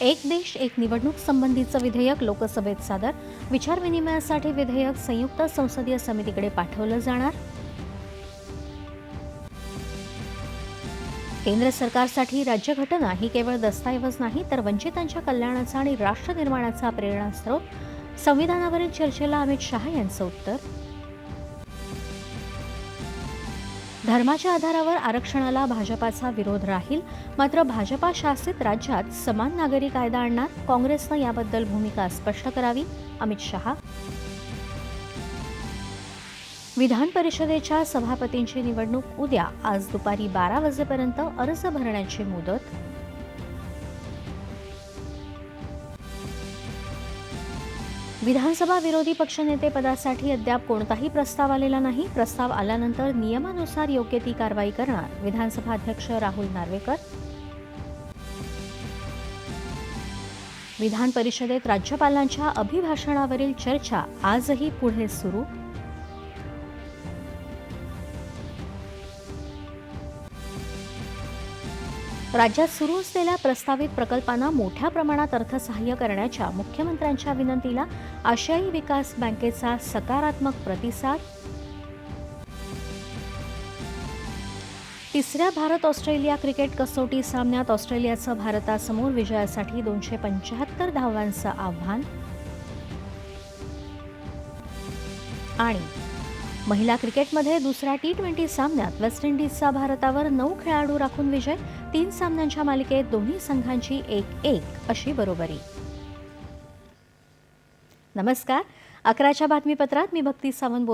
एक देश एक निवडणूक संबंधीचं विधेयक लोकसभेत सादर. विचारविनिमयासाठी विधेयक संयुक्त संसदीय समितीकडे पाठवलं जाणार. केंद्र सरकारसाठी राज्यघटना ही केवळ दस्तऐवज नाही तर वंचितांच्या कल्याणाचा आणि राष्ट्र निर्माणाचा प्रेरणास्रोत. संविधानावरील चर्चेला अमित शहा यांचं उत्तर. धर्माच्या आधारावर आरक्षणाला भाजपाचा विरोध राहील. मात्र भाजपा शासित राज्यात समान नागरी कायदा आणणार. काँग्रेसनं याबद्दल भूमिका स्पष्ट करावी. अमित शहा. विधान परिषदेच्या सभापतींची निवडणूक उद्या. आज दुपारी बारा वाजेपर्यंत अर्ज भरण्याची मुदत विधानसभा विरोधी पक्षनेते पदासाठी अद्याप कोणताही प्रस्ताव आलेला नाही. प्रस्ताव आल्यानंतर नियमानुसार योग्य ती कारवाई करणार विधानसभा अध्यक्ष राहुल नार्वेकर. विधान परिषदेत राज्यपालांच्या अभिभाषणावरील चर्चा आजही पुढे सुरू. राज्यात सुरू असलेल्या प्रस्तावित प्रकल्पांना मोठ्या प्रमाणात अर्थसहाय्य करण्याच्या मुख्यमंत्र्यांच्या विनंतीला आशियाई विकास बँकेचा सकारात्मक प्रतिसाद. तिसऱ्या भारत ऑस्ट्रेलिया क्रिकेट कसोटी सामन्यात ऑस्ट्रेलियाचं भारतासमोर विजयासाठी दोनशे पंच्याहत्तर धावांचं आव्हान. आणि महिला क्रिकेटमध्ये दुसऱ्या टी ट्वेंटी सामन्यात वेस्ट इंडिजचा भारतावर नऊ खेळाडू राखून विजय तीन सामन्यांच्या मालिकेत दोन्ही संघांची एक एक अशी बरोबरी. नमस्कार. अकराच्या बातमीपत्रात मी भक्ती सावंत बोर